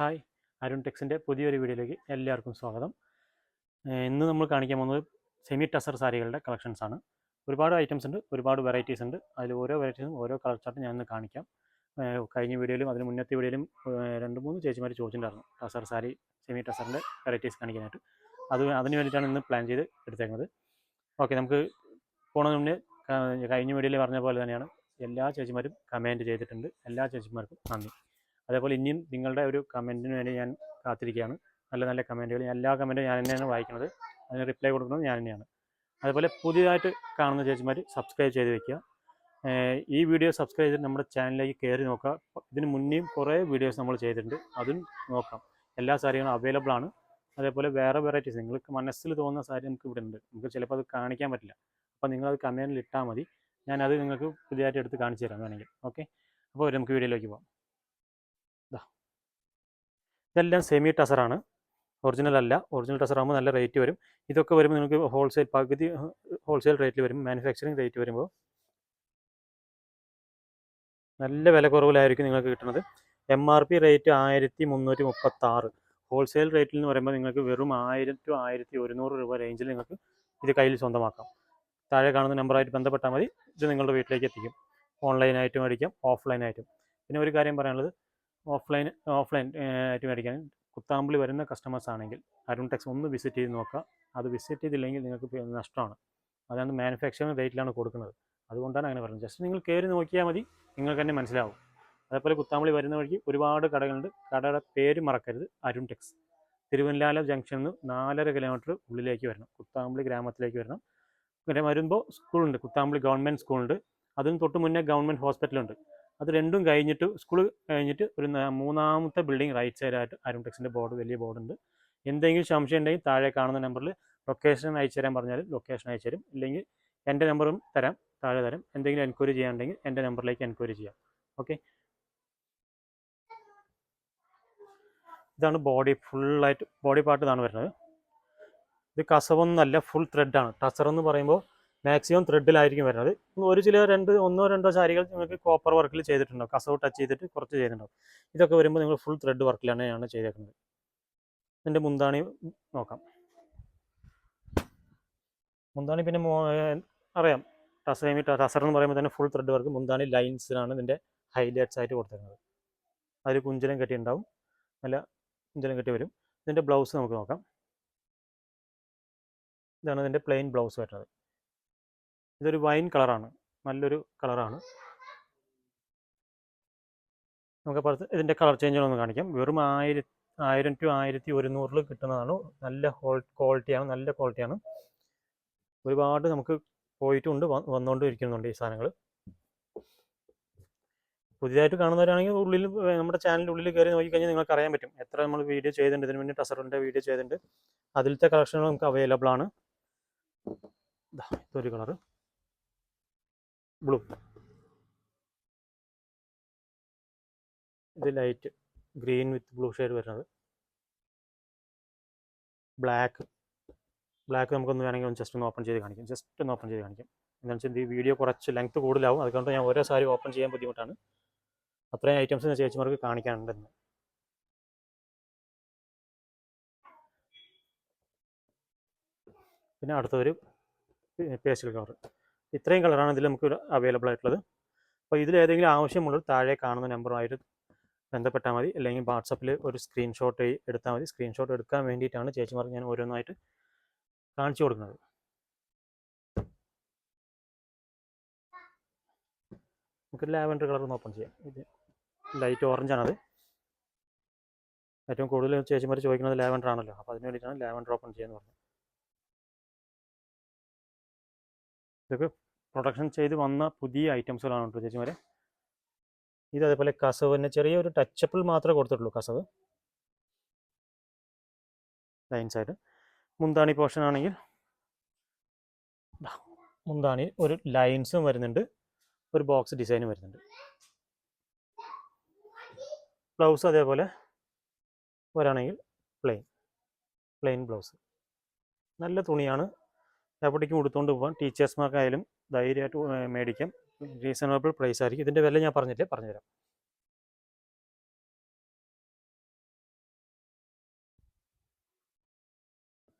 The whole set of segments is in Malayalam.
ഹായ് അരുൺ ടെക്സിന്റെ പുതിയൊരു വീഡിയോയിലേക്ക് എല്ലാവർക്കും സ്വാഗതം. ഇന്ന് നമ്മൾ കാണിക്കാൻ പോകുന്നത് സെമി ടസർ സാരികളുടെ കളക്ഷൻസ് ആണ്. ഒരുപാട് ഐറ്റംസ് ഉണ്ട് ഒരുപാട് വെറൈറ്റീസ് ഉണ്ട്. അതിൽ ഓരോ വെറൈറ്റീസും ഓരോ കളർ ചാർട്ട് ഞാൻ കാണിക്കാം. കഴിഞ്ഞ വീഡിയോയിലും അതിന് മുന്നത്തെ വീഡിയോയിലും രണ്ട് മൂന്ന് ചേച്ചിമാർ ചോദിച്ചിട്ടുണ്ടായിരുന്നു ടസർ സാരി സെമി ടസറിന്റെ വെറൈറ്റീസ് കാണിക്കാനായിട്ട്. അത് അതിന് വേണ്ടിയിട്ടാണ് ഇന്ന് പ്ലാൻ ചെയ്ത് എടുത്തേക്കുന്നത്. ഓക്കെ നമുക്ക് പോണതിന് മുന്നേ കഴിഞ്ഞ വീഡിയോയിൽ പറഞ്ഞ പോലെ തന്നെയാണ് എല്ലാ ചേച്ചിമാരും കമന്റ് ചെയ്തിട്ടുണ്ട്. എല്ലാ ചേച്ചിമാർക്കും നന്ദി. അതേപോലെ ഇനിയും നിങ്ങളുടെ ഒരു കമന്റിന് വേണ്ടി ഞാൻ കാത്തിരിക്കുകയാണ്. നല്ല നല്ല കമന്റുകൾ എല്ലാ കമന്റും ഞാൻ തന്നെയാണ് വായിക്കുന്നത്. അതിന് റിപ്ലൈ കൊടുക്കുന്നത് ഞാൻ തന്നെയാണ്. അതുപോലെ പുതിയതായിട്ട് കാണുന്ന ചേച്ചിമാർ സബ്സ്ക്രൈബ് ചെയ്ത് വെക്കുക. ഈ വീഡിയോ സബ്സ്ക്രൈബ് ചെയ്ത് നമ്മുടെ ചാനലിലേക്ക് കയറി നോക്കുക. ഇതിന് മുന്നേയും കുറേ വീഡിയോസ് നമ്മൾ ചെയ്തിട്ടുണ്ട്. അതും നോക്കാം. എല്ലാ സാരികളും അവൈലബിൾ ആണ്. അതേപോലെ വേറെ വെറൈറ്റീസ് നിങ്ങൾക്ക് മനസ്സിൽ തോന്നുന്ന സാരി നമുക്ക് ഇവിടെ ഉണ്ട് നമുക്ക് ചിലപ്പോൾ അത് കാണിക്കാൻ പറ്റില്ല. അപ്പോൾ നിങ്ങളത് കമന്റിൽ ഇട്ടാൽ മതി. ഞാനത് നിങ്ങൾക്ക് പുതിയതായിട്ട് എടുത്ത് കാണിച്ചു തരാം വേണമെങ്കിൽ. ഓക്കെ അപ്പോൾ നമുക്ക് വീഡിയോയിലേക്ക് പോകാം. ഇതെല്ലാം സെമി ടസറാണ് ഒറിജിനൽ അല്ല. ഒറിജിനൽ ടസർ ആകുമ്പോൾ നല്ല റേറ്റ് വരും. ഇതൊക്കെ വരുമ്പോൾ നിങ്ങൾക്ക് ഹോൾസെയിൽ പകുതി ഹോൾസെയിൽ റേറ്റിൽ വരും. മാനുഫാക്ചറിങ് റേറ്റ് വരുമ്പോൾ നല്ല വില കുറവിലായിരിക്കും നിങ്ങൾക്ക് കിട്ടുന്നത്. എം ആർ പി റേറ്റ് ആയിരത്തി മുന്നൂറ്റി മുപ്പത്തി ആറ് ഹോൾസെയിൽ റേറ്റിൽ എന്ന് പറയുമ്പോൾ നിങ്ങൾക്ക് വെറും ആയിരം ടു ആയിരത്തി ഒരുന്നൂറ് രൂപ റേഞ്ചിൽ നിങ്ങൾക്ക് ഇത് കയ്യിൽ സ്വന്തമാക്കാം. താഴെ കാണുന്ന നമ്പറായിട്ട് ബന്ധപ്പെട്ടാൽ മതി. ഇത് നിങ്ങളുടെ വീട്ടിലേക്ക് എത്തിക്കും. ഓൺലൈനായിട്ടും മേടിക്കാം. ഓഫ്ലൈനായിട്ടും പിന്നെ ഒരു കാര്യം പറയാനുള്ളത്. ഓഫ്ലൈൻ ഓഫ്ലൈൻ ആയിട്ട് മേടിക്കാൻ. കുത്താമ്പിളി വരുന്ന കസ്റ്റമേഴ്സ് ആണെങ്കിൽ അരുൺ ടെക്സ് ഒന്ന് വിസിറ്റ് ചെയ്ത് നോക്കുക. അത് വിസിറ്റ് ചെയ്തില്ലെങ്കിൽ നിങ്ങൾക്ക് നഷ്ടമാണ്. അതാണ് മാനുഫാക്ചറിങ് റേറ്റിലാണ് കൊടുക്കുന്നത്. അതുകൊണ്ടാണ് അങ്ങനെ പറയുന്നത് ജസ്റ്റ് നിങ്ങൾ കയറി നോക്കിയാൽ മതി. നിങ്ങൾക്ക് തന്നെ മനസ്സിലാവും. അതേപോലെ കുത്താമ്പളി വരുന്ന വഴിക്ക് ഒരുപാട് കടകളുണ്ട്. കടയുടെ പേര് മറക്കരുത്. അരുൺ ടെക്സ്. തിരുവല്ലാല ജംഗ്ഷനിൽ നിന്ന് നാലര കിലോമീറ്റർ ഉള്ളിലേക്ക് വരണം. കുത്താമ്പളി ഗ്രാമത്തിലേക്ക് വരണം. പിന്നെ വരുമ്പോൾ സ്കൂളുണ്ട് കുത്താമ്പളി ഗവൺമെന്റ് സ്കൂളുണ്ട് അതിന് തൊട്ട് മുന്നേ ഗവൺമെന്റ് ഹോസ്പിറ്റലുണ്ട് അത് രണ്ടും കഴിഞ്ഞിട്ട് സ്കൂൾ കഴിഞ്ഞിട്ട് ഒരു മൂന്നാമത്തെ ബിൽഡിംഗ് റൈറ്റ് സൈഡായിട്ട് അരുൺ ടെക്സിന്റെ ബോർഡ് വലിയ ബോർഡുണ്ട് എന്തെങ്കിലും സംശയം ഉണ്ടെങ്കിൽ താഴെ കാണുന്ന നമ്പറിൽ ലൊക്കേഷൻ അയച്ചു തരാൻ പറഞ്ഞാൽ ലൊക്കേഷൻ അയച്ചു തരും. ഇല്ലെങ്കിൽ എന്റെ നമ്പറും തരാം താഴെ തരാം. എന്തെങ്കിലും എൻക്വയറി ചെയ്യാനുണ്ടെങ്കിൽ എന്റെ നമ്പറിലേക്ക് എൻക്വയറി ചെയ്യാം. ഓക്കെ ഇതാണ് ബോഡി ഫുള്ളായിട്ട് ബോഡി പാർട്ട് ഇതാണ് വരുന്നത്. ഇത് കസവൊന്നല്ല ഫുൾ ത്രെഡാണ് ടസർ എന്ന് പറയുമ്പോൾ മാക്സിമം ത്രെഡിലായിരിക്കും വരുന്നത്. ഒരു ചില രണ്ട് ഒന്നോ രണ്ടോ സാരികൾ നിങ്ങൾക്ക് കോപ്പർ വർക്കിൽ ചെയ്തിട്ടുണ്ടാവും. കസവ് ടച്ച് ചെയ്തിട്ട് കുറച്ച് ചെയ്തിട്ടുണ്ടാവും. ഇതൊക്കെ വരുമ്പോൾ നിങ്ങൾ ഫുൾ ത്രെഡ് വർക്കിലാണ് ഞാൻ ചെയ്തേക്കുന്നത്. ഇതിന്റെ മുന്താണി നോക്കാം. മുന്താണി പിന്നെ അറിയാം. ടസേമി ടസർ എന്ന് പറയുമ്പോൾ തന്നെ ഫുൾ ത്രെഡ് വർക്ക് മുന്താണി ലൈൻസിലാണ് ഇതിന്റെ ഹൈലൈറ്റ്സ് ആയിട്ട് കൊടുത്തിരുന്നത്. അതിൽ കുഞ്ചലം ഉണ്ടാവും. നല്ല കുഞ്ചലം കെട്ടി വരും. ഇതിന്റെ ബ്ലൗസ് നമുക്ക് നോക്കാം. ഇതാണ് ഇതിന്റെ പ്ലെയിൻ ബ്ലൗസ് വരുന്നത്. ഇതൊരു വൈൻ കളറാണ്. നല്ലൊരു കളറാണ്. നമുക്ക് പുറത്ത് ഇതിന്റെ കളർ ചേഞ്ചുകളൊന്ന് കാണിക്കാം. വെറും ആയിരം ആയിരം ടു ആയിരത്തി ഒരുന്നൂറിൽ കിട്ടുന്നതാണ്. നല്ല ഹോൾ ക്വാളിറ്റിയാണ് നല്ല ക്വാളിറ്റിയാണ്. ഒരുപാട് നമുക്ക് പോയിട്ടുണ്ട് വന്നുകൊണ്ടിരിക്കുന്നുണ്ട് ഈ സാധനങ്ങൾ പുതിയതായിട്ട് കാണുന്നവരാണെങ്കിൽ ഉള്ളിൽ നമ്മുടെ ചാനലിന്റെ ഉള്ളിൽ കയറി നോക്കിക്കഴിഞ്ഞാൽ നിങ്ങൾക്ക് അറിയാൻ പറ്റും. എത്ര നമ്മൾ വീഡിയോ ചെയ്തിട്ടുണ്ട്. ഇതിന് മുന്നേ ടസറിന്റെ വീഡിയോ ചെയ്തിട്ടുണ്ട്. അതിലത്തെ കളക്ഷനുകൾ നമുക്ക് അവൈലബിൾ ആണ്. ഇതൊരു കളറ്. ബ്ലൂ. ഇത് light green with blue shade വരുന്നത്. ബ്ലാക്ക്. ബ്ലാക്ക് നമുക്കൊന്ന് വേണമെങ്കിൽ ഒന്ന് ജസ്റ്റ് ഒന്ന് ഓപ്പൺ ചെയ്ത് കാണിക്കും. ജസ്റ്റ് ഒന്ന് ഓപ്പൺ ചെയ്ത് കാണിക്കും. എന്താണെന്ന് വെച്ചാൽ ഈ വീഡിയോ കുറച്ച് ലെങ്ത് കൂടുതലാവും. അതുകൊണ്ട് ഞാൻ ഓരോ സാരി ഓപ്പൺ ചെയ്യാൻ ബുദ്ധിമുട്ടാണ്. അത്രയും ഐറ്റംസ് ഞാൻ ചേച്ചിമാർക്ക് കാണിക്കാനുണ്ടെന്ന്. പിന്നെ അടുത്തൊരു പേസ്റ്റൽ കളർ ഇത്രയും കളറാണ് ഇതിൽ നമുക്ക് അവൈലബിൾ ആയിട്ടുള്ളത്. അപ്പോൾ ഇതിൽ ഏതെങ്കിലും ആവശ്യമുള്ളൊരു താഴെ കാണുന്ന നമ്പറുമായിട്ട് ബന്ധപ്പെട്ടാൽ മതി. അല്ലെങ്കിൽ വാട്സപ്പിൽ ഒരു സ്ക്രീൻഷോട്ട് എടുത്താൽ മതി. സ്ക്രീൻഷോട്ട് എടുക്കാൻ വേണ്ടിയിട്ടാണ് ചേച്ചിമാർക്ക് ഞാൻ ഓരോന്നായിട്ട് കാണിച്ചു കൊടുക്കുന്നത്. നമുക്ക് ലാവൻഡർ കളർ ഒന്ന് ഓപ്പൺ ചെയ്യാം. ഇത് ലൈറ്റ് ഓറഞ്ച് ആണത്. ഏറ്റവും കൂടുതൽ ചേച്ചിമാർ ചോദിക്കുന്നത് ലാവൻഡർ ആണല്ലോ. അപ്പോൾ അതിന് വേണ്ടിയിട്ടാണ് ലാവൻഡർ ഓപ്പൺ ചെയ്യാന്ന് പറഞ്ഞത്. ഇതൊക്കെ പ്രൊഡക്ഷൻ ചെയ്ത് വന്ന പുതിയ ഐറ്റംസുകളാണ് കേട്ടോ ചേച്ചിമാരെ. ഇത് അതേപോലെ കസവ് തന്നെ ചെറിയൊരു ടച്ചപ്പിൾ മാത്രമേ കൊടുത്തിട്ടുള്ളൂ കസവ്. ലൈൻ സൈഡ് മുന്താണി പോർഷൻ ആണെങ്കിൽ മുന്താണി ഒരു ലൈൻസും വരുന്നുണ്ട്. ഒരു ബോക്സ് ഡിസൈനും വരുന്നുണ്ട്. ബ്ലൗസ് അതേപോലെ വരാണെങ്കിൽ പ്ലെയിൻ പ്ലെയിൻ ബ്ലൗസ് നല്ല തുണിയാണ്. അപ്പോഴേക്കും കൊടുത്തുകൊണ്ട് പോകാം ടീച്ചേഴ്സ്മാർക്കായാലും ധൈര്യമായിട്ട് മേടിക്കാം. റീസണബിൾ പ്രൈസ് ആയിരിക്കും ഇതിന്റെ വില ഞാൻ പറഞ്ഞില്ലേ? പറഞ്ഞുതരാം.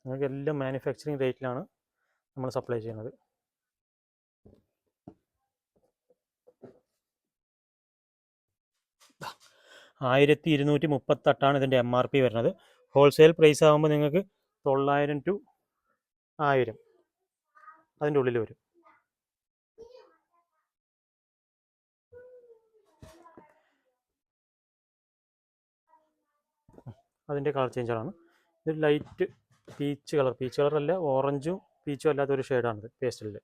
നിങ്ങൾക്ക് എല്ലാം മാനുഫാക്ചറിങ് റേറ്റിലാണ് നമ്മൾ സപ്ലൈ ചെയ്യുന്നത്. ആയിരത്തി ഇരുന്നൂറ്റി മുപ്പത്തെട്ടാണ് ഇതിന്റെ എം ആർ പി വരുന്നത്. ഹോൾസെയിൽ പ്രൈസ് ആകുമ്പോൾ നിങ്ങൾക്ക് തൊള്ളായിരം ടു ആയിരം. അതിന്റെ ഉള്ളിൽ വരും. അതിന്റെ കളർ ചേഞ്ചറാണ്. ഇത് ലൈറ്റ് പീച്ച് കളർ. പീച്ച് കളറല്ല ഓറഞ്ചും പീച്ചും അല്ലാത്ത ഒരു ഷെയ്ഡാണിത് പേസ്റ്റലിൽ.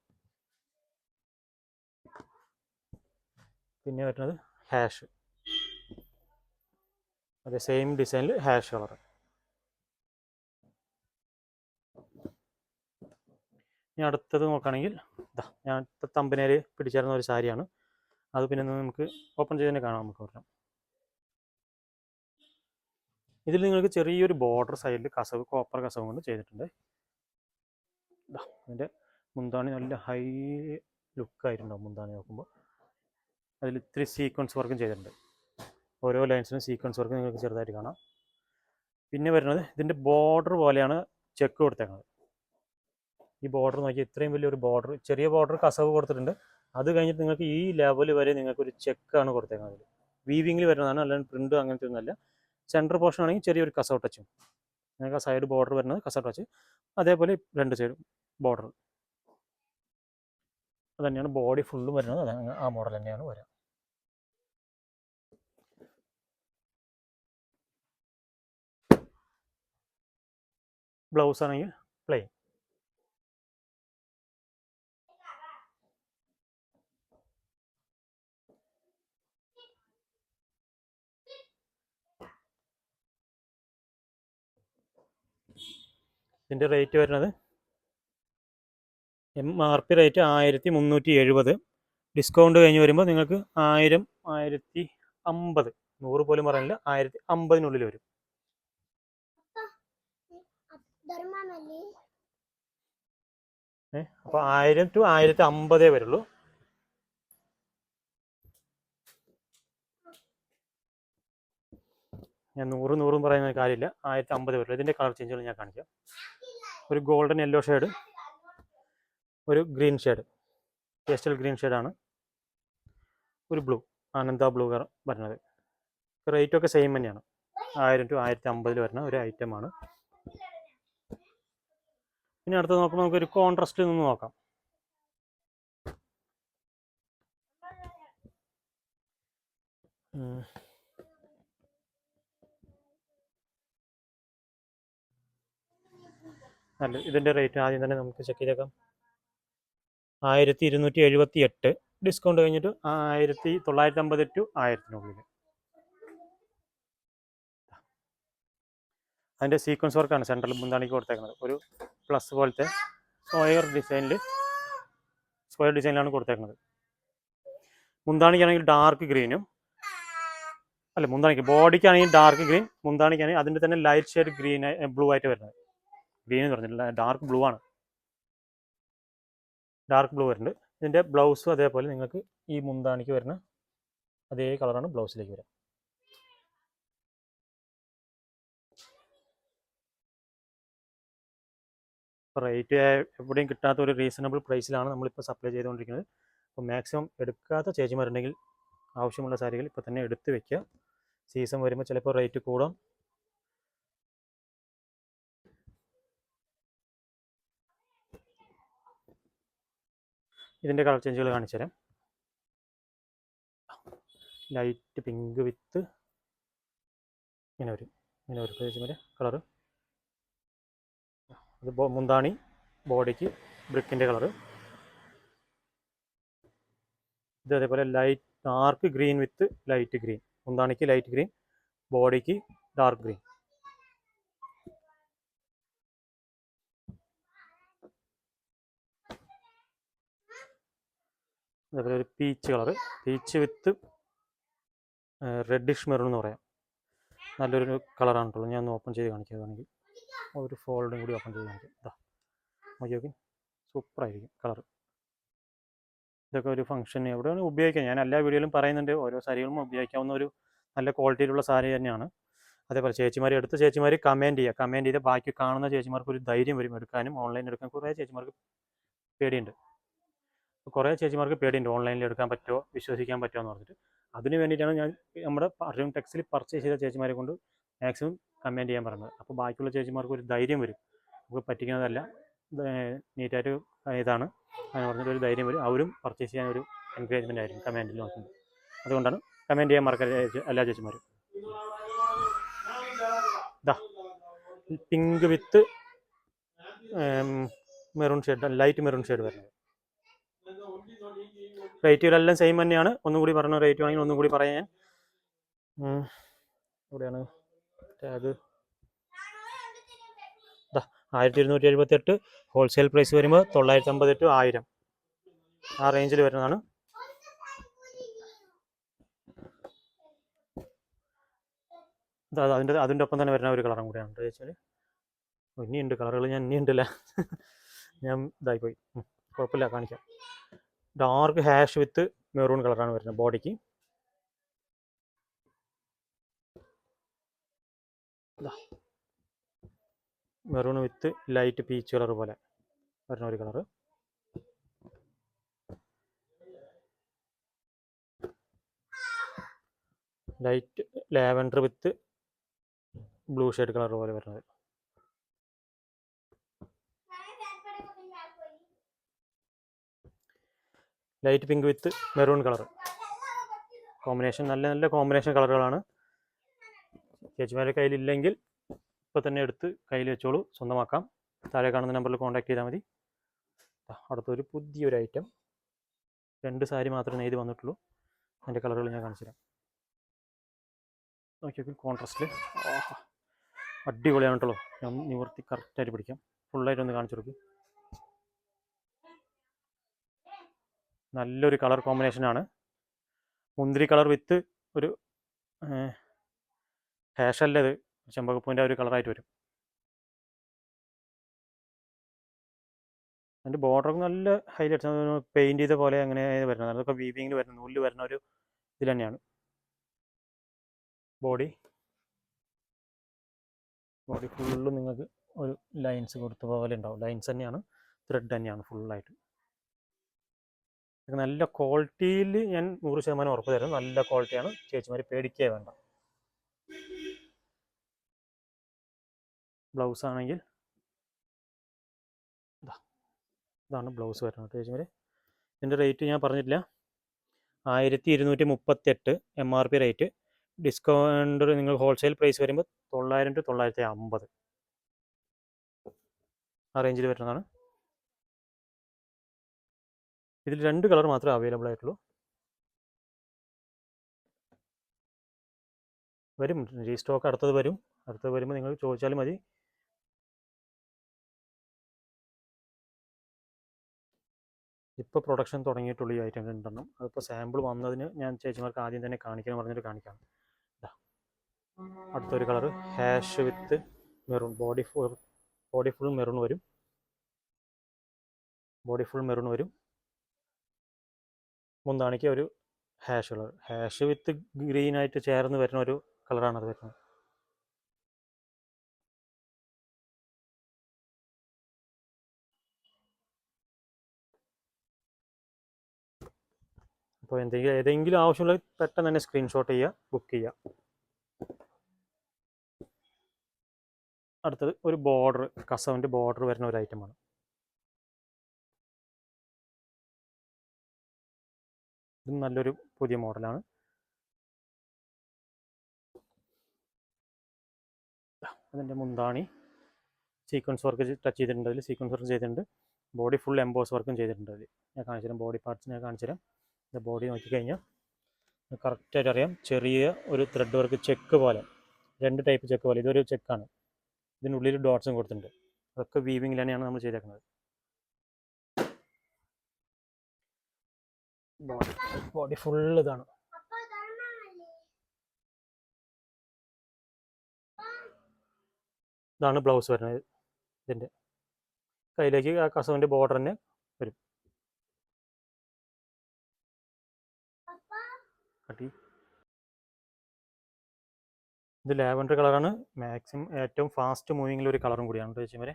പിന്നെ വരുന്നത് ഹാഷ്. അതെ സെയിം ഡിസൈനിൽ ഹാഷ് കളർ ഇനി അടുത്തത് നോക്കുകയാണെങ്കിൽ ഇതാ ഞാൻ തമ്പനേര് പിടിച്ചിരുന്ന ഒരു സാരിയാണ്. അത് പിന്നെ നമുക്ക് ഓപ്പൺ ചെയ്ത് തന്നെ കാണാം നമുക്ക് ഒരെണ്ണം. ഇതിൽ നിങ്ങൾക്ക് ചെറിയൊരു ബോർഡർ സൈഡിൽ കസവ് കോപ്പർ കസവ് കൊണ്ട് ചെയ്തിട്ടുണ്ട്. ദാ അതിന്റെ മുന്താണി നല്ല ഹൈ ലുക്കായിട്ടുണ്ടാവും മുന്താണി നോക്കുമ്പോൾ അതിൽ ഇത്തിരി സീക്വൻസ് വർക്കും ചെയ്തിട്ടുണ്ട്. ഓരോ ലൈൻസിനും സീക്വൻസ് വർക്ക് നിങ്ങൾക്ക് ചെറുതായിട്ട് കാണാം. പിന്നെ വരുന്നത് ഇതിന്റെ ബോർഡർ പോലെയാണ് ചെക്ക് കൊടുത്തേക്കുന്നത് ഈ ബോർഡർ നോക്കി ഇത്രയും വലിയൊരു ബോർഡർ ചെറിയ ബോർഡർ കസവ് കൊടുത്തിട്ടുണ്ട്. അത് കഴിഞ്ഞിട്ട് നിങ്ങൾക്ക് ഈ ലെവൽ വരെ നിങ്ങൾക്ക് ഒരു ചെക്കാണ് കൊടുത്തേക്കുന്നത്. വീവിങ്ങിൽ വരുന്നതാണ് അല്ലാണ്ട് പ്രിന്റ് അങ്ങനത്തെ ഒന്നുമല്ല. സെന്റർ പോർഷൻ ആണെങ്കിൽ ചെറിയൊരു കസവ് ടച്ചും നിങ്ങൾക്ക് ആ സൈഡ് ബോർഡർ വരുന്നത് കസവ് ടച്ച് അതേപോലെ രണ്ട് സൈഡ് ബോർഡർ അതന്നെയാണ് ബോഡി ഫുള്ളും വരുന്നത്. അതാണ് ആ മോഡൽ തന്നെയാണ് വരിക. ബ്ലൗസ് ആണെങ്കിൽ പ്ലെയിൻ ഇതിന്റെ റേറ്റ് വരുന്നത് എം ആർ പി റേറ്റ് ആയിരത്തി മുന്നൂറ്റി എഴുപത് ഡിസ്കൗണ്ട് കഴിഞ്ഞ് വരുമ്പോൾ നിങ്ങൾക്ക് ആയിരം ആയിരത്തി അമ്പത് നൂറ് പോലും പറയുന്നില്ല ആയിരത്തി അമ്പതിനുള്ളിൽ വരും ഏ അപ്പോൾ ആയിരം ടു ആയിരത്തി അമ്പതേ വരുള്ളൂ. ഞാൻ നൂറ് നൂറും പറയുന്ന കാര്യമില്ല. ആയിരത്തി അമ്പത് വരും ഇതിന്റെ കളർ ചേഞ്ചുകൾ ഞാൻ കാണിക്കാം. ഒരു ഗോൾഡൻ യെല്ലോ ഷെയ്ഡ് ഒരു ഗ്രീൻ ഷെയ്ഡ് പേസ്റ്റൽ ഗ്രീൻ ഷെയ്ഡാണ് ഒരു ബ്ലൂ ആനന്ദ ബ്ലൂ വരുന്നത്. റേറ്റൊക്കെ സെയിം തന്നെയാണ്. ആയിരം ടു ആയിരത്തി അമ്പതിൽ വരുന്ന ഒരു ഐറ്റമാണ് പിന്നെ അടുത്ത് നോക്കുമ്പോൾ നമുക്കൊരു കോൺട്രസ്റ്റിൽ നിന്ന് നോക്കാം. അല്ല ഇതിന്റെ റേറ്റ് ആദ്യം തന്നെ നമുക്ക് ചെക്ക് ചെയ്തേക്കാം. ആയിരത്തി ഇരുന്നൂറ്റി എഴുപത്തി എട്ട് ഡിസ്കൗണ്ട് കഴിഞ്ഞിട്ട് ആയിരത്തി തൊള്ളായിരത്തി അമ്പത് ടു ആയിരത്തിനുള്ളിൽ അതിന്റെ സീക്വൻസ് വർക്കാണ് സെൻട്രൽ മുന്താണിക്ക് കൊടുത്തേക്കുന്നത്. ഒരു പ്ലസ് പോലത്തെ സ്ക്വയർ ഡിസൈനിൽ സ്ക്വയർ ഡിസൈനിലാണ് കൊടുത്തേക്കുന്നത്. മുന്താണിക്കാണെങ്കിൽ ഡാർക്ക് ഗ്രീനും അല്ല മുന്താണിക്ക് ബോഡിക്കാണെങ്കിൽ ഡാർക്ക് ഗ്രീൻ മുന്താണിക്കാണെങ്കിൽ അതിന്റെ തന്നെ ലൈറ്റ് ഷെയ്ഡ് ഗ്രീൻ ബ്ലൂ ആയിട്ട് വരുന്നത്. ഗ്രീൻ എന്ന് പറഞ്ഞിട്ടുള്ള ഡാർക്ക് ബ്ലൂ ആണ്. ഡാർക്ക് ബ്ലൂ വരുന്നുണ്ട്. ഇതിന്റെ ബ്ലൗസ് അതേപോലെ നിങ്ങൾക്ക് ഈ മുന്താണിക്ക് വരുന്ന അതേ കളറാണ് ബ്ലൗസിലേക്ക് വരിക. റേറ്റ് എവിടെയും കിട്ടാത്ത ഒരു റീസണബിൾ പ്രൈസിലാണ് നമ്മളിപ്പോൾ സപ്ലൈ ചെയ്തുകൊണ്ടിരിക്കുന്നത്. അപ്പോൾ മാക്സിമം എടുക്കാത്ത ചേച്ചിമാരുണ്ടെങ്കിൽ ആവശ്യമുള്ള സാരികൾ ഇപ്പോൾ തന്നെ എടുത്ത് വെക്കുക. സീസൺ വരുമ്പോൾ ചിലപ്പോൾ റേറ്റ് കൂടാം. ഇതിന്റെ കളർ ചേഞ്ചുകൾ കാണിച്ചു തരാം. ലൈറ്റ് പിങ്ക് വിത്ത് ഇങ്ങനെ വരും. ഇങ്ങനെ വരും. ചേച്ചിമാരെ കളറ് ഇത് മുന്താണി ബോഡിക്ക് ബ്രിക്കിന്റെ കളറ് ഇത് അതേപോലെ light dark green with light green മുന്താണിക്ക് light green ബോഡിക്ക് ഡാർക്ക് ഗ്രീൻ അതേപോലെ ഒരു peach colour peach with reddish maroon എന്ന് പറയാം. നല്ലൊരു കളറാണ് കേട്ടോ. ഞാൻ ഒന്ന് ഓപ്പൺ ചെയ്ത് കാണിക്കുകയാണെങ്കിൽ ഒരു ഫോൾഡും കൂടി ഓപ്പൺ ചെയ്ത് കാണിക്കാം. ഇതാ നോക്കി നോക്കി. സൂപ്പറായിരിക്കും കളർ ഇതൊക്കെ ഒരു ഫംഗ്ഷന് എവിടെയാണ് ഉപയോഗിക്കാം ഞാൻ എല്ലാ വീഡിയോയിലും പറയുന്നുണ്ട്. ഓരോ സാരികളും ഉപയോഗിക്കാവുന്ന ഒരു നല്ല ക്വാളിറ്റിയിലുള്ള സാരി തന്നെയാണ്. അതേപോലെ ചേച്ചിമാർ എടുത്ത് ചേച്ചിമാർ കമന്റ് ചെയ്യുക. കമന്റ് ചെയ്ത് ബാക്കി കാണുന്ന ചേച്ചിമാർക്ക് ഒരു ധൈര്യം വരും എടുക്കാനും. ഓൺലൈൻ എടുക്കാൻ കുറേ ചേച്ചിമാർക്ക് പേടിയുണ്ട്. കുറേ ചേച്ചിമാർക്ക് പേടിയുണ്ട്. ഓൺലൈനിൽ എടുക്കാൻ പറ്റുമോ വിശ്വസിക്കാൻ പറ്റുമോ എന്ന് പറഞ്ഞിട്ട്. അതിന് വേണ്ടിയിട്ടാണ് ഞാൻ നമ്മുടെ പർഫ്യൂം ടെക്സിൽ പർച്ചേസ് ചെയ്ത ചേച്ചിമാരെ കൊണ്ട് മാക്സിമം കമന്റ് ചെയ്യാൻ പറയുന്നത് അപ്പോൾ ബാക്കിയുള്ള ചേച്ചിമാർക്ക് ഒരു ധൈര്യം വരും. നമുക്ക് പറ്റിക്കുന്നതല്ല. നീറ്റായിട്ട് ഇതാണ്. അങ്ങനെ പറഞ്ഞിട്ട് ഒരു ധൈര്യം വരും. അവരും പർച്ചേസ് ചെയ്യാൻ ഒരു എൻകറേജ്മെന്റ് ആയിരിക്കും കമന്റിൽ നോക്കുന്നത് അതുകൊണ്ടാണ് കമന്റ് ചെയ്യാൻ മറക്കരുത് എല്ലാ ചേച്ചിമാരും. ഇതാ pink with maroon shade light maroon shade വരുന്നത്. റേറ്റുകളെല്ലാം സെയിം തന്നെയാണ്. ഒന്നും കൂടി പറഞ്ഞു റേറ്റ് ആണെങ്കിൽ ഒന്നും കൂടി പറയാൻ ഇവിടെയാണ് ടാഗ്. ആയിരത്തി ഇരുന്നൂറ്റി എഴുപത്തി എട്ട് ഹോൾസെയിൽ പ്രൈസ് വരുമ്പോൾ തൊള്ളായിരത്തി അമ്പത് ടു ആയിരം ആ റേഞ്ചിൽ വരുന്നതാണ് അതിന്റെ അതിന്റെ ഒപ്പം തന്നെ വരുന്ന ഒരു കളറും കൂടെയാണ് എന്താ വെച്ചാൽ ഇനിയുണ്ട് കളറുകൾ ഞാൻ ഇനിയുണ്ടല്ല. ഞാൻ ഇതായിപ്പോയി. കുഴപ്പമില്ല കാണിക്കാം. ഡാർക്ക് ഹാഷ് വിത്ത് മെറൂൺ കളറാണ് വരുന്നത് ബോഡിക്ക്. Maroon with light peach colour പോലെ വരുന്ന ഒരു colour light lavender with blue shade colour പോലെ വരുന്നത്. Light pink with maroon colour combination നല്ല നല്ല കോമ്പിനേഷൻ കളറുകളാണ് ചേച്ചിമാരുടെ കയ്യിലില്ലെങ്കിൽ ഇപ്പോൾ തന്നെ എടുത്ത് കയ്യിൽ വെച്ചോളൂ. സ്വന്തമാക്കാം. താഴെ കാണുന്ന നമ്പറിൽ കോൺടാക്ട് ചെയ്താൽ മതി. അടുത്തൊരു പുതിയൊരു ഐറ്റം രണ്ട് സാരി മാത്രമേ നെയ്ത് വന്നിട്ടുള്ളൂ. അതിന്റെ കളറുകൾ ഞാൻ കാണിച്ചു തരാം. നോക്കി നോക്കി കോൺട്രാസ്റ്റിൽ അടിപൊളിയാണ് കേട്ടോ ഞാൻ നിവർത്തി കറക്റ്റായിട്ട് പിടിക്കാം. ഫുള്ളായിട്ട് ഒന്ന് കാണിച്ചു കൊടുക്കും. നല്ലൊരു കളർ കോമ്പിനേഷനാണ് മുന്തിരി കളർ വിത്ത് ഒരു ഹാഷ് അല്ല ഇത് ചെമ്പകപ്പൂവിന്റെ ഒരു കളറായിട്ട് വരും. അതിന്റെ ബോർഡറൊക്കെ നല്ല ഹൈലൈറ്റ്സ് പെയിന്റ് ചെയ്ത പോലെ അങ്ങനെ വരുന്നത്. അതൊക്കെ വീവിങ്ങിൽ വരുന്ന നൂലിൽ വരുന്ന ഒരു ഇതിൽ തന്നെയാണ്. ബോഡി ബോഡി ഫുള്ളും നിങ്ങൾക്ക് ഒരു ലൈൻസ് കൊടുത്ത പോലെ ഉണ്ടാവും. ലൈൻസ് തന്നെയാണ്. ത്രെഡ് തന്നെയാണ് ഫുള്ളായിട്ട് നല്ല ക്വാളിറ്റിയിൽ ഞാൻ നൂറ് ശതമാനം ഉറപ്പ് തരും. നല്ല ക്വാളിറ്റിയാണ് ചേച്ചിമാർ പേടിക്കേ വേണ്ട. ബ്ലൗസ് ആണെങ്കിൽ ഇതാ ഇതാണ് ബ്ലൗസ് വരുന്നത് ചേച്ചിമാർ ഇതിന്റെ റേറ്റ് ഞാൻ പറഞ്ഞിട്ടില്ല. ആയിരത്തി ഇരുന്നൂറ്റി മുപ്പത്തെട്ട് M R P rate discount നിങ്ങൾ ഹോൾസെയിൽ പ്രൈസ് വരുമ്പോൾ തൊള്ളായിരം ടു തൊള്ളായിരത്തി അമ്പത് ആ റേഞ്ചിൽ വരുന്നതാണ്. ഇതിൽ രണ്ട് കളർ മാത്രമേ അവൈലബിൾ ആയിട്ടുള്ളൂ. വരും. റീസ്റ്റോക്ക് അടുത്തത് വരും. അടുത്തത് വരുമ്പോൾ നിങ്ങൾ ചോദിച്ചാൽ മതി. ഇപ്പോൾ പ്രൊഡക്ഷൻ തുടങ്ങിയിട്ടുള്ള ഈ ഐറ്റം രണ്ടെണ്ണം. അതിപ്പോൾ സാമ്പിൾ വന്നതിന് ഞാൻ ചേച്ചിമാർക്ക് ആദ്യം തന്നെ കാണിക്കാൻ പറഞ്ഞിട്ട് കാണിക്കാം അടുത്തൊരു colour. Ash with maroon body full body full maroon വരും. ബോഡി ഫുൾ മെറൂൺ വരും. മുന്താണിക്ക് ഒരു ash colour ash with green ആയിട്ട് ചേർന്ന് വരുന്ന ഒരു കളറാണ് അത് വരുന്നത്. അപ്പോൾ എന്തെങ്കിലും ഏതെങ്കിലും ആവശ്യമുള്ള പെട്ടെന്ന് തന്നെ സ്ക്രീൻഷോട്ട് ചെയ്യുക ബുക്ക് ചെയ്യുക. അടുത്തത് ഒരു ബോർഡർ കസവിന്റെ ബോർഡർ വരുന്ന ഒരു ഐറ്റമാണ് ഇതും നല്ലൊരു പുതിയ മോഡലാണ്. അതിന്റെ മുന്താണി. സീക്വൻസ് വർക്ക് ടച്ച് ചെയ്തിട്ടുണ്ട് അതിൽ സീക്വൻസ് വർക്ക് ചെയ്തിട്ടുണ്ട്. ബോഡി ഫുൾ എംബോസ് വർക്കും ചെയ്തിട്ടുണ്ട് അതിൽ ഞാൻ കാണിച്ചുതരാം ബോഡി പാർട്സ് ഞാൻ കാണിച്ചുതരാം ഇത് ബോഡി നോക്കിക്കഴിഞ്ഞാൽ കറക്റ്റായിട്ട് അറിയാം. ചെറിയ ഒരു ത്രെഡ് വർക്ക് ചെക്ക് പോലെ. രണ്ട് ടൈപ്പ് ചെക്ക് പോലെ. ഇതൊരു ചെക്കാണ് ഇതിനുള്ളിൽ ഡോട്ട്സും കൊടുത്തിട്ടുണ്ട്. അതൊക്കെ വീവിങ്ങിൽ തന്നെയാണ് നമ്മൾ ചെയ്തേക്കുന്നത്. ബോഡി ബോഡി ഫുൾ ഇതാണ്. ഇതാണ് ബ്ലൗസ് വരുന്നത് ഇതിന്റെ. കയ്യിലേക്ക് ആ കസവിന്റെ ബോർഡർ തന്നെ വരും. കട്ടി ഇത് ലാവൻഡർ കളറാണ് മാക്സിമം ഏറ്റവും ഫാസ്റ്റ് മൂവിങ്ങിൽ ഒരു കളറും കൂടിയാണ് ചേച്ചി വരെ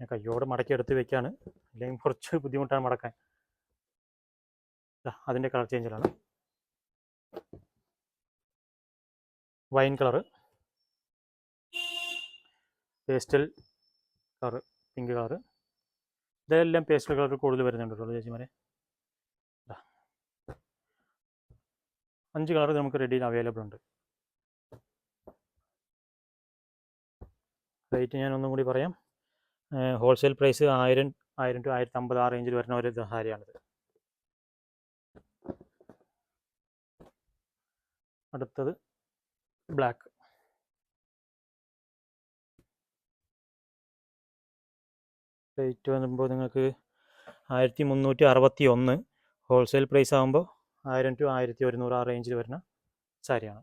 ഞാൻ കയ്യോടെ മടക്കി എടുത്ത് വെക്കാണ്. അല്ലെങ്കിൽ കുറച്ച് ബുദ്ധിമുട്ടാണ് മടക്കാൻ. അതിന്റെ colour ചേഞ്ചിലാണ്. Wine colour. Pastel colour pink colour. ഇതെല്ലാം പേസ്റ്റൽ കളർ കൂടുതൽ വരുന്നുണ്ട് കേട്ടോ ചേച്ചിമാരെ. അഞ്ച് കളർ നമുക്ക് റെഡിയിൽ അവൈലബിൾ ഉണ്ട്. റേറ്റ് ഞാൻ ഒന്നും കൂടി പറയാം. ഹോൾസെയിൽ പ്രൈസ് ആയിരം ആയിരം ടു ആയിരത്തി അമ്പത് ആ റേഞ്ചിൽ വരുന്ന ഒരു സാരിയാണിത്. അടുത്തത് ബ്ലാക്ക് റേറ്റ് വരുമ്പോൾ നിങ്ങൾക്ക് ആയിരത്തി മുന്നൂറ്റി അറുപത്തി ഒന്ന് ഹോൾസെയിൽ പ്രൈസ് ആകുമ്പോൾ ആയിരം ടു ആയിരത്തി ഒരുന്നൂറ് ആ റേഞ്ചിൽ വരുന്ന സാരിയാണ്.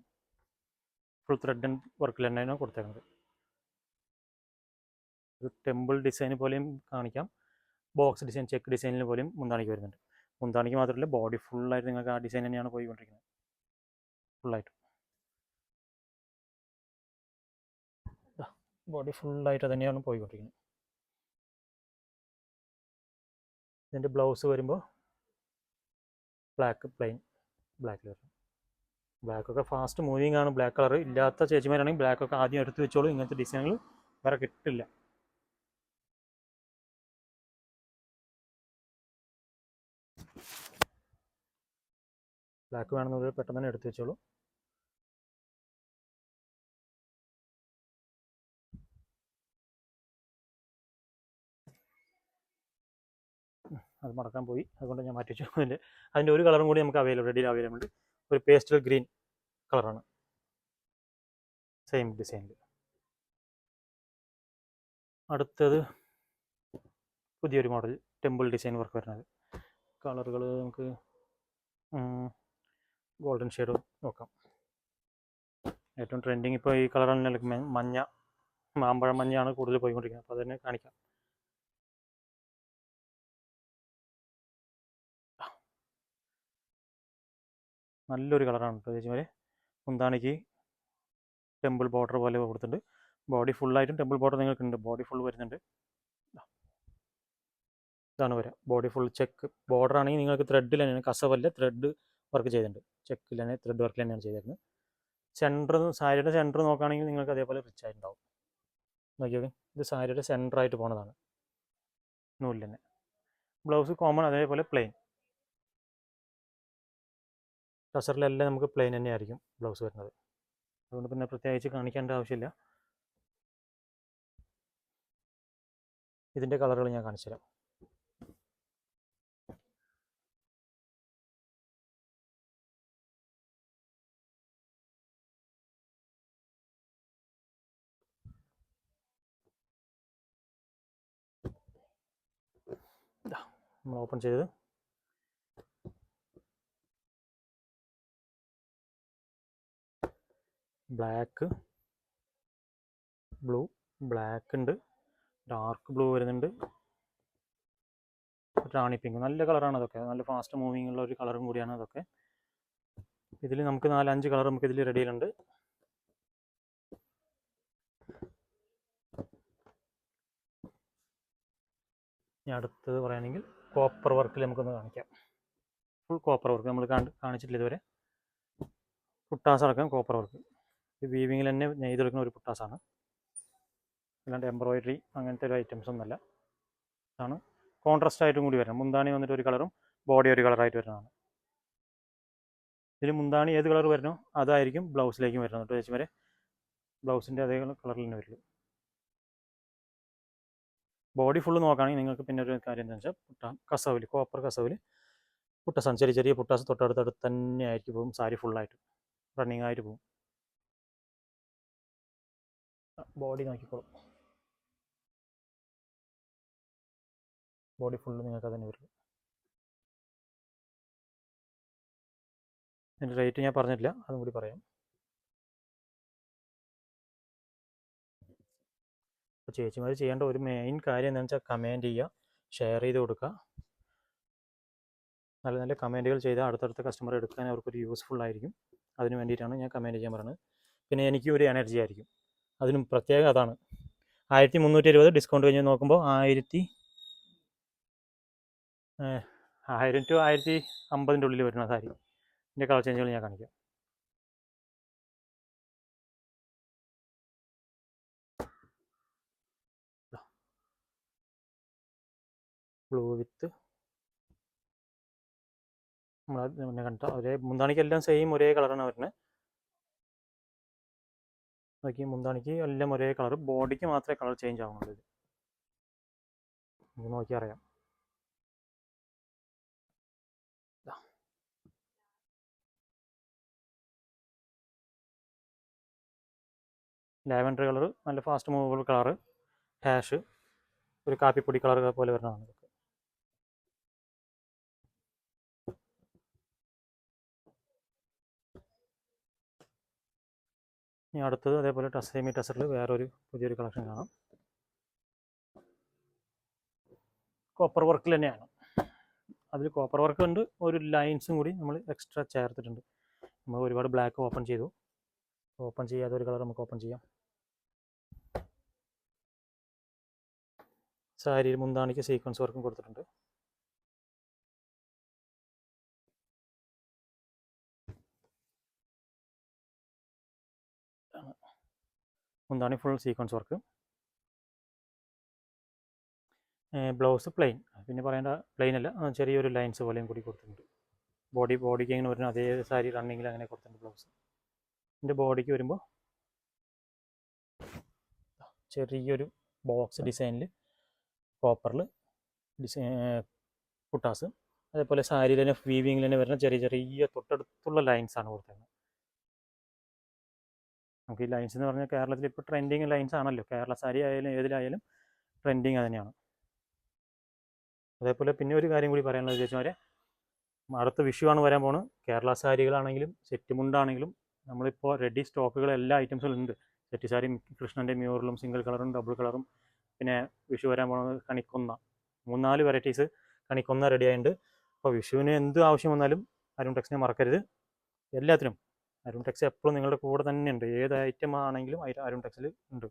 ഫുൾ ത്രെഡ് ആൻഡ് വർക്കിൽ തന്നെയാണ് കൊടുത്തേക്കുന്നത്. ഒരു ടെമ്പിൾ ഡിസൈന് പോലെയും കാണിക്കാം. ബോക്സ് ഡിസൈൻ ചെക്ക് ഡിസൈനിൽ പോലെയും മുന്താണിക്ക് വരുന്നുണ്ട്. മുന്താണിക്ക് മാത്രമല്ല ബോഡി ഫുള്ളായിട്ട് നിങ്ങൾക്ക് ആ ഡിസൈൻ തന്നെയാണ് പോയിക്കൊണ്ടിരിക്കുന്നത്. ഫുള്ളായിട്ട്. ബോഡി ഫുള്ളായിട്ട് തന്നെയാണ് പോയിക്കൊണ്ടിരിക്കുന്നത്. ഇതിന്റെ ബ്ലൗസ് വരുമ്പോൾ ബ്ലാക്ക് പ്ലെയിൻ ബ്ലാക്കിൽ വരും ബ്ലാക്കൊക്കെ ഫാസ്റ്റ് മൂവിങ് ആണ്. ബ്ലാക്ക് കളർ ഇല്ലാത്ത ചേച്ചിമാരാണെങ്കിൽ ബ്ലാക്കൊക്കെ ആദ്യം എടുത്ത് വെച്ചോളൂ. ഇങ്ങനത്തെ ഡിസൈനുകൾ വേറെ കിട്ടില്ല. ബ്ലാക്ക് വേണമെന്നുള്ളത് പെട്ടെന്ന് തന്നെ എടുത്തു വെച്ചോളൂ. അത് മടക്കാൻ പോയി. അതുകൊണ്ട് ഞാൻ മാറ്റി വെച്ചു അതിന്റെ അതിന്റെ ഒരു കളറും കൂടി നമുക്ക് അവൈലബിൾ റെഡിയിൽ അവൈലബിൾ ഉണ്ട് ഒരു പേസ്റ്റൽ ഗ്രീൻ കളറാണ് സെയിം ഡിസൈനിൽ അടുത്തത് പുതിയൊരു മോഡൽ ടെമ്പിൾ ഡിസൈൻ വർക്ക് വരുന്നത്. കളറുകൾ നമുക്ക് ഗോൾഡൻ ഷെയ്ഡ് നോക്കാം. ഏറ്റവും ട്രെൻഡിങ് ഇപ്പോൾ ഈ തന്നെ മഞ്ഞ മാമ്പഴ മഞ്ഞയാണ് കൂടുതൽ പോയിക്കൊണ്ടിരിക്കുന്നത്. അപ്പോൾ അതന്നെ കാണിക്കാം. നല്ലൊരു കളറാണ് കേട്ടോ ചേച്ചിമാരെ. കുന്താണിക്ക് ടെമ്പിൾ ബോർഡർ പോലെ കൊടുത്തിട്ടുണ്ട്. ബോഡി ഫുള്ളായിട്ടും ടെമ്പിൾ ബോർഡർ നിങ്ങൾക്കുണ്ട്. ബോഡി ഫുൾ വരുന്നുണ്ട്. ഇതാണ് വരിക ബോഡി ഫുൾ ചെക്ക് ബോർഡർ ആണെങ്കിൽ നിങ്ങൾക്ക് ത്രെഡിൽ തന്നെയാണ് കസവല്ല ത്രെഡ് വർക്ക് ചെയ്തിട്ടുണ്ട്. ചെക്കിൽ തന്നെ ത്രെഡ് വർക്കിൽ തന്നെയാണ് ചെയ്തിരുന്നത്. സെന്റർ സാരിയുടെ സെന്റർ നോക്കുകയാണെങ്കിൽ നിങ്ങൾക്ക് അതേപോലെ റിച്ച് ആയിട്ടുണ്ടാവും. നോക്കിയോക്കെ ഇത് സാരിയുടെ സെന്റർ ആയിട്ട് പോണതാണ്. നൂലിൽ തന്നെ ബ്ലൗസ് കോമൺ അതേപോലെ പ്ലെയിൻ ടസറിലെല്ലാം നമുക്ക് പ്ലെയിൻ തന്നെ ആയിരിക്കും ബ്ലൗസ് വരുന്നത്. അതുകൊണ്ട് പിന്നെ പ്രത്യേകിച്ച് കാണിക്കേണ്ട ആവശ്യമില്ല. ഇതിന്റെ കളറുകൾ ഞാൻ കാണിച്ചു നമ്മൾ ഓപ്പൺ ചെയ്ത് ബ്ലാക്ക് ബ്ലൂ ബ്ലാക്ക് ഉണ്ട്. ഡാർക്ക് ബ്ലൂ വരുന്നുണ്ട്. റാണി പിങ്ക്. നല്ല കളറാണ് അതൊക്കെ. നല്ല ഫാസ്റ്റ് മൂവിങ് ഉള്ള ഒരു കളറും കൂടിയാണ് അതൊക്കെ. ഇതിൽ നമുക്ക് നാലഞ്ച് കളർ നമുക്ക് ഇതിൽ റെഡിയിലുണ്ട് ഇനി അടുത്തത് പറയുകയാണെങ്കിൽ കോപ്പർ വർക്കിൽ നമുക്കൊന്ന് കാണിക്കാം. ഫുൾ കോപ്പർ വർക്ക് നമ്മൾ കാണിച്ചിട്ടില്ല ഇതുവരെ. പുട്ടാസ് അടക്കം കോപ്പർ വർക്ക് ഇത് വീവിങ്ങിൽ തന്നെ നെയ്തെടുക്കുന്ന ഒരു പുട്ടാസാണ്. അല്ലാണ്ട് എംബ്രോയിഡറി അങ്ങനത്തെ ഒരു ഐറ്റംസ് ഒന്നുമല്ല. ഇതാണ് കോൺട്രാസ്റ്റ് ആയിട്ടും കൂടി വരണം. മുന്താണി വന്നിട്ട് ഒരു കളറും ബോഡി ഒരു കളറായിട്ട് വരുന്നതാണ്. ഇതിൽ മുന്താണി ഏത് കളർ വരണോ അതായിരിക്കും ബ്ലൗസിലേക്കും വരുന്നത് കേട്ടോ ചേച്ചി വരെ ബ്ലൗസിന്റെ അതേ കളറിൽ തന്നെ വരുള്ളൂ. ബോഡി ഫുള്ള് നോക്കുകയാണെങ്കിൽ നിങ്ങൾക്ക് പിന്നെ ഒരു കാര്യം എന്താ വെച്ചാൽ പുട്ട കസവിൽ കോപ്പർ കസവിൽ പുട്ടസാണ് ചെറിയ ചെറിയ പുട്ടാസ് തൊട്ടടുത്തടുത്ത് തന്നെ ആയിരിക്കും പോകും സാരി ഫുള്ളായിട്ട് റണ്ണിങ് ആയിട്ട് പോകും ബോഡി നോക്കിക്കോളും. ബോഡി ഫുള്ള് നിങ്ങൾക്ക് അതന്നെ വരും ഇതിന്റെ റേറ്റ് ഞാൻ പറഞ്ഞിട്ടില്ല അതും കൂടി പറയാം. അപ്പോൾ ചേച്ചിമാർ ചെയ്യേണ്ട ഒരു മെയിൻ കാര്യം എന്താണെന്ന് വെച്ചാൽ കമന്റ് ചെയ്യുക ഷെയർ ചെയ്ത് കൊടുക്കുക നല്ല നല്ല കമന്റുകൾ ചെയ്താൽ അടുത്തടുത്ത കസ്റ്റമർ എടുക്കാൻ അവർക്കൊരു യൂസ്ഫുൾ ആയിരിക്കും. അതിന് വേണ്ടിയിട്ടാണ് ഞാൻ കമന്റ് ചെയ്യാൻ പറയുന്നത്. പിന്നെ എനിക്കും ഒരു എനർജി ആയിരിക്കും. അതിനും പ്രത്യേകം അതാണ്. ആയിരത്തി മുന്നൂറ്റി ഇരുപത് ഡിസ്കൗണ്ട് കഴിഞ്ഞ് നോക്കുമ്പോൾ ആയിരത്തി ആയിരം ടു ആയിരത്തി അമ്പതിന്റെ ഉള്ളിൽ വരുന്ന സാരി. ഇതിന്റെ കളർ ചേഞ്ചുകൾ ഞാൻ കാണിക്കാം. ബ്ലൂ വിത്ത് നമ്മൾ കണ്ട ഒരേ മുന്താണിക്കെല്ലാം സെയിം ഒരേ കളറാണ് വരുന്നത് നോക്കി മുന്താണിക്ക് എല്ലാം ഒരേ കളർ ബോഡിക്ക് മാത്രമേ കളർ ചേഞ്ച് ആവുന്നുള്ളൂ നമുക്ക് നോക്കി അറിയാം. ലാവൻഡർ കളർ നല്ല ഫാസ്റ്റ് മൂവബിൾ കളർ ഹാഷ് ഒരു കാപ്പിപ്പൊടി കളർ പോലെ വരുന്നതാണ് ഇനി അടുത്തത് അതേപോലെ ടസ് സെമി ടസറിൽ വേറൊരു പുതിയൊരു കളക്ഷൻ കാണാം. കോപ്പർ വർക്കിൽ തന്നെയാണ്. അതിൽ കോപ്പർ വർക്ക് ഉണ്ട്. ഒരു ലൈൻസും കൂടി നമ്മൾ എക്സ്ട്രാ ചേർത്തിട്ടുണ്ട്. നമ്മൾ ഒരുപാട് ബ്ലാക്ക് ഓപ്പൺ ചെയ്തു. ഓപ്പൺ ചെയ്യാതെ ഒരു കളർ നമുക്ക് ഓപ്പൺ ചെയ്യാം. സാരിയിൽ മുന്താണിക്ക് സീക്വൻസ് വർക്കും കൊടുത്തിട്ടുണ്ട്. മുന്താണി full sequence work blouse plain പിന്നെ പറയേണ്ട പ്ലെയിൻ അല്ല ചെറിയൊരു ലൈൻസ് പോലെയും കൂടി കൊടുത്തിട്ടുണ്ട്. ബോഡി ബോഡിക്ക് ഇങ്ങനെ വരുന്ന അതേ സാരി റണ്ണിങ്ങിൽ അങ്ങനെ കൊടുത്തിട്ടുണ്ട് ബ്ലൗസ് എന്റെ ബോഡിക്ക് വരുമ്പോൾ ചെറിയൊരു ബോക്സ് ഡിസൈനിൽ കോപ്പറിൽ ഡിസൈൻ കുട്ടാസ്. അതേപോലെ സാരിയിൽ തന്നെ വീവിങ്ങിൽ തന്നെ വരുന്ന ചെറിയ ചെറിയ തൊട്ടടുത്തുള്ള ലൈൻസാണ് കൊടുത്തത് നമുക്ക് ഈ ലൈൻസ് എന്ന് പറഞ്ഞാൽ കേരളത്തിൽ ഇപ്പോൾ ട്രെൻഡിങ് ലൈൻസ് ആണല്ലോ. കേരള സാരി ആയാലും ഏതിലായാലും ട്രെൻഡിങ് തന്നെയാണ് അതേപോലെ പിന്നെ ഒരു കാര്യം കൂടി പറയാനുള്ളത് ചേച്ചിമാരെ അടുത്ത വിഷു ആണ് വരാൻ പോണ് കേരള സാരികളാണെങ്കിലും സെറ്റ് മുണ്ടാണെങ്കിലും നമ്മളിപ്പോൾ റെഡി സ്റ്റോക്കുകൾ എല്ലാ ഐറ്റംസും ഉണ്ട്. സെറ്റ് സാരി കൃഷ്ണന്റെ മ്യൂറിലും സിംഗിൾ കളറും ഡബിൾ കളറും പിന്നെ വിഷു വരാൻ പോകുന്നത് കണിക്കൊന്ന. മൂന്നാൽ വെറൈറ്റീസ് കണിക്കൊന്ന റെഡി ആയിട്ടുണ്ട്. അപ്പോൾ വിഷുവിന് എന്ത് ആവശ്യം വന്നാലും അരുൺ ടെക്സിനെ മറക്കരുത്. എല്ലാത്തിനും അരുൺ ടെക്സ് എപ്പോഴും നിങ്ങളുടെ കൂടെ തന്നെ ഉണ്ട് ഏത് ഐറ്റം ആണെങ്കിലും അതിൽ അരുൺ ടെക്സിൽ ഉണ്ട്.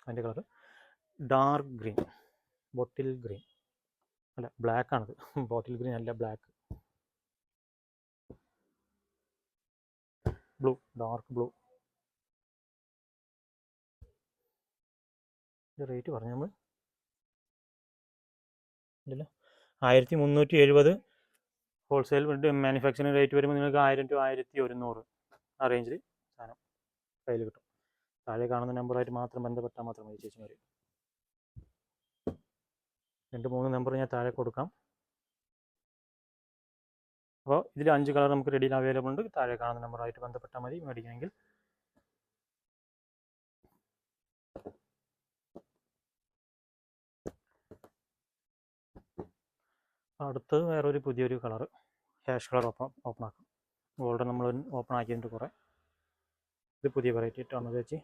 അതിന്റെ colour dark green. Bottle green. അല്ല ബ്ലാക്ക് ആണത്. ബോട്ടിൽ ഗ്രീൻ അല്ല black. Blue dark blue. Rate പറഞ്ഞു നമ്മൾ? ഇല്ലല്ലോ. ആയിരത്തി മുന്നൂറ്റി എഴുപത് ഹോൾസെയിൽ മാനുഫാക്ചറിങ് റേറ്റ് വരുമ്പോൾ നിങ്ങൾക്ക് ആയിരം ടു ആയിരത്തി ഒരുന്നൂറ് ആ റേഞ്ചിൽ സാധനം കയ്യിൽ കിട്ടും. താഴെ കാണുന്ന നമ്പറായിട്ട് മാത്രം ബന്ധപ്പെട്ടാൽ മാത്രം മതി ചേച്ചിമാർ രണ്ട് മൂന്ന് നമ്പർ ഞാൻ താഴെ കൊടുക്കാം. അപ്പോൾ ഇതിൽ അഞ്ച് കളർ നമുക്ക് റെഡിയിൽ അവൈലബിൾ ഉണ്ട്. താഴെ കാണുന്ന നമ്പറായിട്ട് ബന്ധപ്പെട്ടാൽ മതി. മേടിക്കണമെങ്കിൽ. അടുത്തത് വേറൊരു പുതിയൊരു colour ash colour open open ആക്കാം ഗോൾഡ് നമ്മൾ ഓപ്പൺ ആക്കിയിട്ടുണ്ട് കുറേ. ഇത് പുതിയ വെറൈറ്റി ഇട്ടാണ് ചേച്ചി.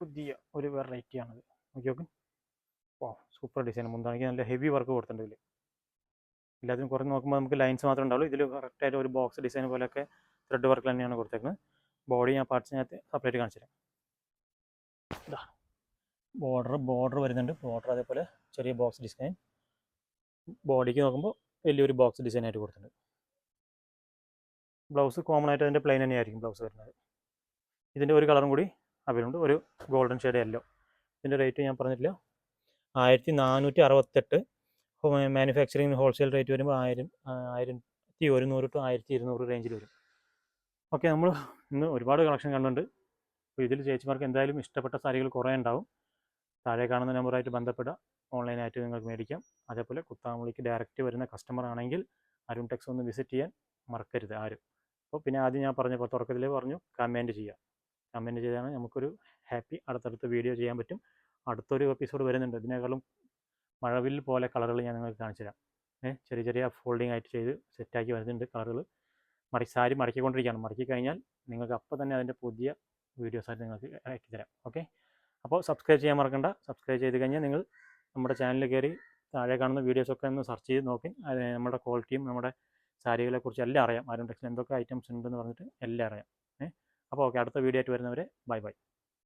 പുതിയ ഒരു വെറൈറ്റി ആണത്. നോക്കി നോക്ക്. വാ സൂപ്പർ ഡിസൈൻ മുന്താണെങ്കിൽ നല്ല ഹെവി വർക്ക് കൊടുത്തിട്ടുണ്ട് ഇതിൽ എല്ലാത്തിനും കുറേ നോക്കുമ്പോൾ നമുക്ക് ലൈൻസ് മാത്രമേ ഉണ്ടാവുള്ളൂ. ഇതിൽ കറക്റ്റായിട്ട് ഒരു ബോക്സ് ഡിസൈൻ പോലെയൊക്കെ ത്രെഡ് വർക്ക് തന്നെയാണ് കൊടുത്തേക്കുന്നത്. ബോഡി ഞാൻ പാർട്സിനകത്ത് സെപ്പറേറ്റ് കാണിച്ചു തരാം. ബോർഡർ ബോർഡർ വരുന്നുണ്ട്. ബോർഡർ അതേപോലെ ചെറിയ ബോക്സ് ഡിസൈൻ ബോഡിക്ക് നോക്കുമ്പോൾ വലിയൊരു ബോക്സ് ഡിസൈൻ ആയിട്ട് കൊടുത്തിട്ടുണ്ട്. ബ്ലൗസ് കോമൺ ആയിട്ട് അതിന്റെ പ്ലെയിൻ തന്നെയായിരിക്കും ബ്ലൗസ് വരുന്നത്. ഇതിന്റെ ഒരു കളറും കൂടി അവരുണ്ട് ഒരു ഗോൾഡൻ ഷെയ്ഡ് യെല്ലോ ഇതിന്റെ റേറ്റ് ഞാൻ പറഞ്ഞില്ല ആയിരത്തി നാനൂറ്റി അറുപത്തെട്ട് മാനുഫാക്ചറിങ് ഹോൾസെയിൽ റേറ്റ് വരുമ്പോൾ ആയിരം ആയിരത്തി ഒരുന്നൂറ് ടു ആയിരത്തി ഇരുന്നൂറ് റേഞ്ചിൽ വരും. ഓക്കെ നമ്മൾ ഇന്ന് ഒരുപാട് കളക്ഷൻ കണ്ടുണ്ട് അപ്പോൾ ഇതിൽ ചേച്ചിമാർക്ക് എന്തായാലും ഇഷ്ടപ്പെട്ട സാരികൾ കുറേ ഉണ്ടാവും. താഴെ കാണുന്ന നമ്പറായിട്ട് ബന്ധപ്പെടുക. ഓൺലൈനായിട്ട് നിങ്ങൾക്ക് മേടിക്കാം. അതേപോലെ കുത്താമ്പുളിക്ക് ഡയറക്റ്റ് വരുന്ന കസ്റ്റമർ ആണെങ്കിൽ അരുൺ ടെക്സ് ഒന്ന് വിസിറ്റ് ചെയ്യാൻ മറക്കരുത് ആരും. അപ്പോൾ പിന്നെ ആദ്യം ഞാൻ പറഞ്ഞപ്പോൾ തുടക്കത്തിൽ പറഞ്ഞു കമന്റ് ചെയ്യാം കമന്റ് ചെയ്താണ് നമുക്കൊരു ഹാപ്പി അടുത്തടുത്ത് വീഡിയോ ചെയ്യാൻ പറ്റും. അടുത്തൊരു എപ്പിസോഡ് വരുന്നുണ്ട്. ഇതിനേക്കാളും മഴവിൽ പോലെ കളറുകൾ ഞാൻ നിങ്ങൾക്ക് കാണിച്ചു തരാം. ഏഹ് ചെറിയ ചെറിയ ഫോൾഡിങ് ആയിട്ട് ചെയ്ത് സെറ്റാക്കി വരുന്നുണ്ട് കളറുകൾ മടക്കി സാരി മടക്കിക്കൊണ്ടിരിക്കുകയാണ്. മടക്കി കഴിഞ്ഞാൽ നിങ്ങൾക്ക് അപ്പോൾ തന്നെ അതിന്റെ പുതിയ വീഡിയോസായിട്ട് നിങ്ങൾക്ക് അയച്ചു തരാം. ഓക്കെ അപ്പോൾ സബ്സ്ക്രൈബ് ചെയ്യാൻ മറക്കണ്ട. സബ്സ്ക്രൈബ് ചെയ്ത് കഴിഞ്ഞാൽ നിങ്ങൾ നമ്മുടെ ചാനലിൽ കയറി താഴെ കാണുന്ന വീഡിയോസൊക്കെ ഒന്ന് സെർച്ച് ചെയ്ത് നോക്കി. നമ്മുടെ ക്വാളിറ്റിയും നമ്മുടെ സാരികളെ കുറിച്ച് എല്ലാം അറിയാം. ആരും ടെക്സ്റ്റിൽ എന്തൊക്കെ ഐറ്റംസ് ഉണ്ടെന്ന് പറഞ്ഞിട്ട് എല്ലാം അറിയാം. ഏഹ് അപ്പോൾ ഓക്കെ അടുത്ത വീഡിയോ ആയിട്ട് വരുന്നവരെ ബൈ ബൈ